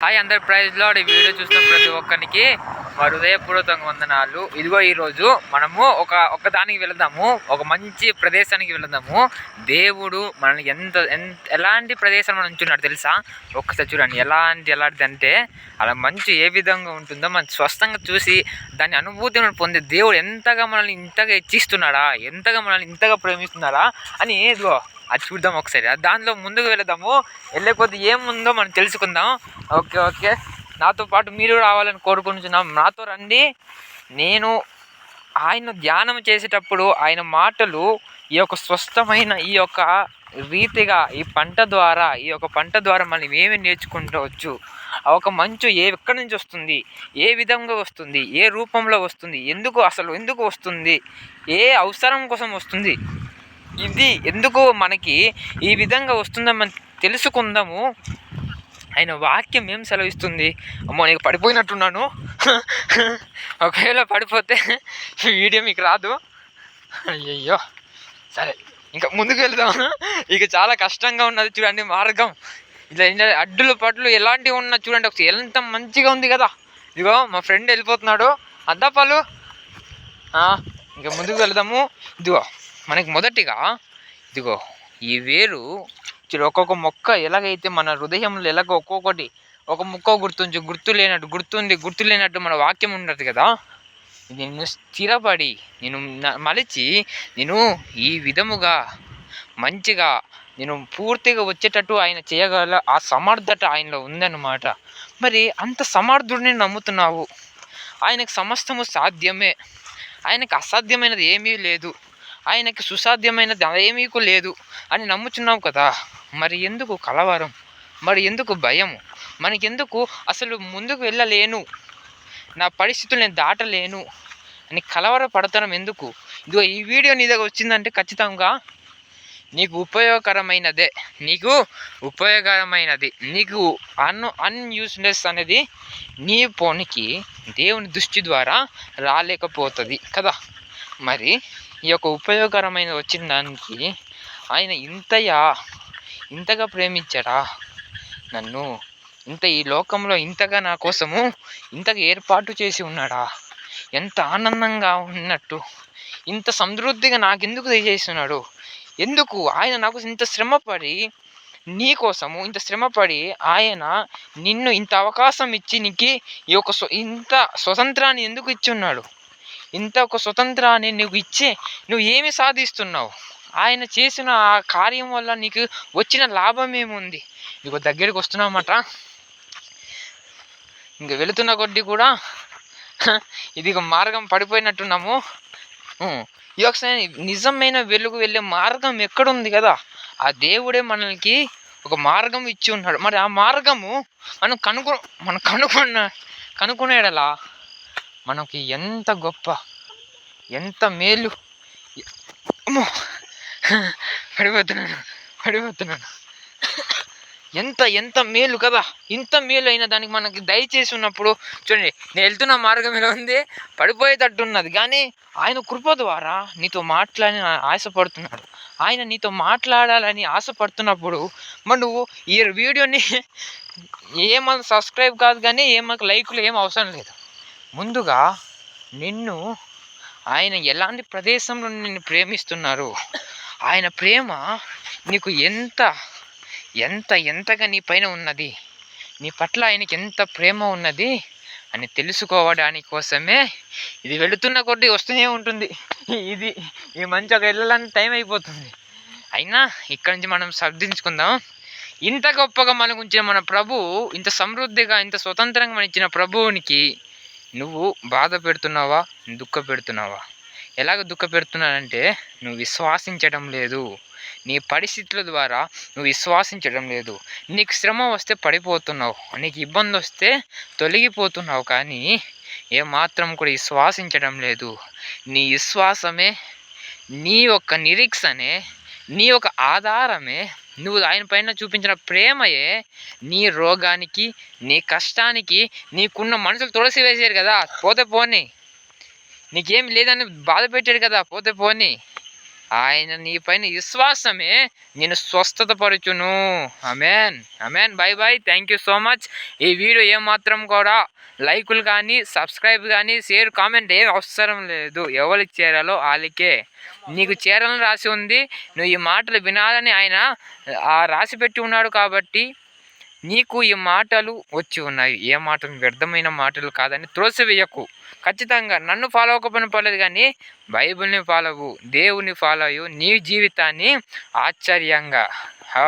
Hi అందరి ప్రైజ్లో ఈ వీడియో చూసిన ప్రతి ఒక్కరికి మా హృదయపూర్వకంగా వందనాలు. ఇదిగో ఈరోజు మనము ఒక ఒకదానికి వెళదాము ఒక మంచి ప్రదేశానికి వెళదాము. దేవుడు మనల్ని ఎంత ఎంత ఎలాంటి ప్రదేశం మనం ఉంచున్నాడు తెలుసా? ఒక్కసారి చూడండి ఎలాంటి ఎలాంటిది అంటే అలా మంచి ఏ విధంగా ఉంటుందో మనం స్పష్టంగా చూసి దాని అనుభూతి మనం పొందే దేవుడు ఎంతగా మనల్ని ఇంతగా ఇచ్చిస్తున్నాడా ఎంతగా మనల్ని ఇంతగా ప్రేమిస్తున్నాడా? అని ఇదిగో అది చూద్దాం ఒకసారి. దానిలో ముందుకు వెళదాము. వెళ్ళే కొద్ది ఏముందో మనం తెలుసుకుందాం. Okay okay. నాతో పాటు మీరు రావాలని కోరుకుంటున్నాం. నాతో రండి. నేను ఆయన ధ్యానం చేసేటప్పుడు ఆయన మాటలు ఈ యొక్క స్వస్థమైన ఈ యొక్క రీతిగా ఈ పంట ద్వారా ఈ యొక్క పంట ద్వారా మనం ఏమి నేర్చుకుంటవచ్చు? ఆ ఒక మంచు ఏ ఎక్కడి నుంచి వస్తుంది? ఏ విధంగా వస్తుంది? ఏ రూపంలో వస్తుంది? ఎందుకు అసలు ఎందుకు వస్తుంది? ఏ అవసరం కోసం వస్తుంది? ఇది ఎందుకు మనకి ఈ విధంగా వస్తుందని మనం తెలుసుకుందాము. ఆయన వాక్యం ఏం సెలవిస్తుంది? అమ్మో నేను పడిపోయినట్టున్నాను. ఒకవేళ పడిపోతే వీడియో మీకు రాదు. అయ్యయ్యో. సరే ఇంకా ముందుకు వెళ్దాం. ఇక చాలా కష్టంగా ఉన్నది చూడండి మార్గం. ఇలా ఏంటంటే అడ్డులు పడ్లు ఎలాంటివి ఉన్నా చూడండి ఒకసారి ఎంత మంచిగా ఉంది కదా. ఇదిగో మా ఫ్రెండ్ వెళ్ళిపోతున్నాడు. అద్దపాలు ఇంకా ముందుకు వెళ్దాము. ఇదిగో. మనకి మొదటిగా ఇదిగో ఈ వేరు ఒక్కొక్క మొక్క ఎలాగైతే మన హృదయంలో ఎలాగ ఒక్కొక్కటి ఒక మొక్క గుర్తుంచి గుర్తు లేనట్టు గుర్తుంది గుర్తు లేనట్టు మన వాక్యం ఉండదు కదా? నేను స్థిరపడి నేను న- మలిచి నేను ఈ విధముగా మంచిగా నేను పూర్తిగా వచ్చేటట్టు ఆయన చేయగల ఆ సమర్థత ఆయనలో ఉందన్నమాట. మరి అంత సమర్థుడిని నమ్ముతున్నావు. ఆయనకు సమస్తము సాధ్యమే. ఆయనకు అసాధ్యమైనది ఏమీ లేదు. ఆయనకి సుసాధ్యమైనది ఏమీకు లేదు అని నమ్ముచున్నావు కదా. మరి ఎందుకు కలవరం? మరి ఎందుకు భయం? మనకెందుకు అసలు ముందుకు వెళ్ళలేను? నా పరిస్థితులు నేను దాటలేను? అని కలవర పడతనం ఎందుకు? ఇదిగో ఈ వీడియో నీ దగ్గర వచ్చిందంటే ఖచ్చితంగా నీకు ఉపయోగకరమైనదే. నీకు ఉపయోగకరమైనది. నీకు అన్ అన్యూస్నెస్ అనేది నీ పోనికి దేవుని దృష్టి ద్వారా రాలేకపోతుంది కదా. మరి ఈ యొక్క ఉపయోగకరమైన వచ్చిన దానికి ఆయన ఇంతయా ఇంతగా ప్రేమించాడా? నన్ను ఇంత ఈ లోకంలో ఇంతగా నా కోసము ఇంతగా ఏర్పాటు చేసి ఉన్నాడా? ఎంత ఆనందంగా ఉన్నట్టు ఇంత సమృద్ధిగా నాకెందుకు దయచేస్తున్నాడు? ఎందుకు ఆయన నాకు ఇంత శ్రమపడి నీ కోసము ఇంత శ్రమపడి ఆయన నిన్ను ఇంత అవకాశం ఇచ్చి నీకు ఈ యొక్క ఇంత స్వతంత్రాన్ని ఎందుకు ఇచ్చి ఉన్నాడు? ఇంత ఒక స్వతంత్రాన్ని నువ్వు ఇచ్చే నువ్వు ఏమి సాధిస్తున్నావు? ఆయన చేసిన ఆ కార్యం వల్ల నీకు వచ్చిన లాభం ఏముంది? నీకు దగ్గరికి వస్తున్నామట. ఇంక వెళుతున్న కొద్దీ కూడా ఇది మార్గం పడిపోయినట్టున్నాము. ఈ ఒకసారి నిజమైన వెలుగు వెళ్ళే మార్గం ఎక్కడుంది కదా? ఆ దేవుడే మనకి ఒక మార్గం ఇచ్చి ఉన్నాడు. మరి ఆ మార్గము మనం కనుగొ మనం కనుగొన్న కనుక్కునేడలా మనకి ఎంత గొప్ప ఎంత మేలు. అమ్మో! పడిపోతున్నాను పడిపోతున్నాను. ఎంత ఎంత మేలు కదా! ఇంత మేలు అయిన దానికి మనకి దయచేసి ఉన్నప్పుడు చూడండి నేను వెళ్తున్న మార్గం ఇలా ఉంది పడిపోయేటట్టున్నది కానీ ఆయన కృప ద్వారా నీతో మాట్లాడి ఆశపడుతున్నాడు. ఆయన నీతో మాట్లాడాలని ఆశపడుతున్నప్పుడు మరి నువ్వు ఈ వీడియోని ఏమన్నా సబ్స్క్రైబ్ కాదు కానీ ఏమన్నా లైకులు ఏం అవసరం లేదు. ముందుగా నిన్ను ఆయన ఎలాంటి ప్రదేశంలో నిన్ను ప్రేమిస్తున్నారు? ఆయన ప్రేమ నీకు ఎంత ఎంత ఎంతగా నీ పైన ఉన్నది? నీ పట్ల ఆయనకి ఎంత ప్రేమ ఉన్నది? అని తెలుసుకోవడానికి కోసమే ఇది వెళుతున్న కొద్దీ వస్తూనే ఉంటుంది. ఇది ఈ మంచిగా వెళ్ళాలని టైం అయిపోతుంది. అయినా ఇక్కడి నుంచి మనం సర్దించుకుందాం. ఇంత గొప్పగా మనకు ఉంచిన మన ప్రభు ఇంత సమృద్ధిగా ఇంత స్వతంత్రంగా మన ఇచ్చిన ప్రభువునికి నువ్వు బాధ పెడుతున్నావా? దుఃఖ పెడుతున్నావా? ఎలాగ దుఃఖ పెడుతున్నానంటే నువ్వు విశ్వాసించడం లేదు. నీ పరిస్థితుల ద్వారా నువ్వు విశ్వాసించడం లేదు. నీకు శ్రమ వస్తే పడిపోతున్నావు. నీకు ఇబ్బంది వస్తే తొలగిపోతున్నావు. కానీ ఏమాత్రం కూడా విశ్వాసించడం లేదు. నీ విశ్వాసమే నీ యొక్క నిరీక్షనే నీ యొక్క ఆధారమే నువ్వు ఆయన పైన చూపించిన ప్రేమయే నీ రోగానికి నీ కష్టానికి నీకున్న మనుషులు తులసి వేసారు కదా. పోతే పోని. నీకేం లేదని బాధ పెట్టాడు కదా. పోతే పోని. ఆయన నీ పైన విశ్వాసమే. నేను స్వస్థత పరుచును. Amen amen bye bye. Thank you so much ఈ వీడియో ఏమాత్రం కూడా లైకులు కానీ సబ్స్క్రైబ్ కానీ షేర్ కామెంట్ ఏం అవసరం లేదు. ఎవరికి చేరాలో వాళ్ళకే నీకు చేరాలని రాసి ఉంది. నువ్వు ఈ మాటలు వినాలని ఆయన రాసి పెట్టి ఉన్నాడు కాబట్టి నీకు ఈ మాటలు వచ్చి ఉన్నాయి. ఏ మాటలు? వ్యర్థమైన మాటలు కాదని త్రోసివేయకు. ఖచ్చితంగా నన్ను ఫాలో అవ్వకపోయినా పర్లేదు కానీ బైబిల్ని ఫాలో అవ్వు దేవుని ఫాలో అయ్యు నీ జీవితాన్ని ఆశ్చర్యంగా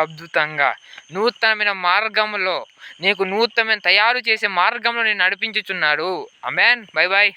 అద్భుతంగా నూతనమైన మార్గంలో నీకు నూతనమైన తయారు చేసే మార్గంలో నేను నడిపించుచున్నాడు. Amen bye bye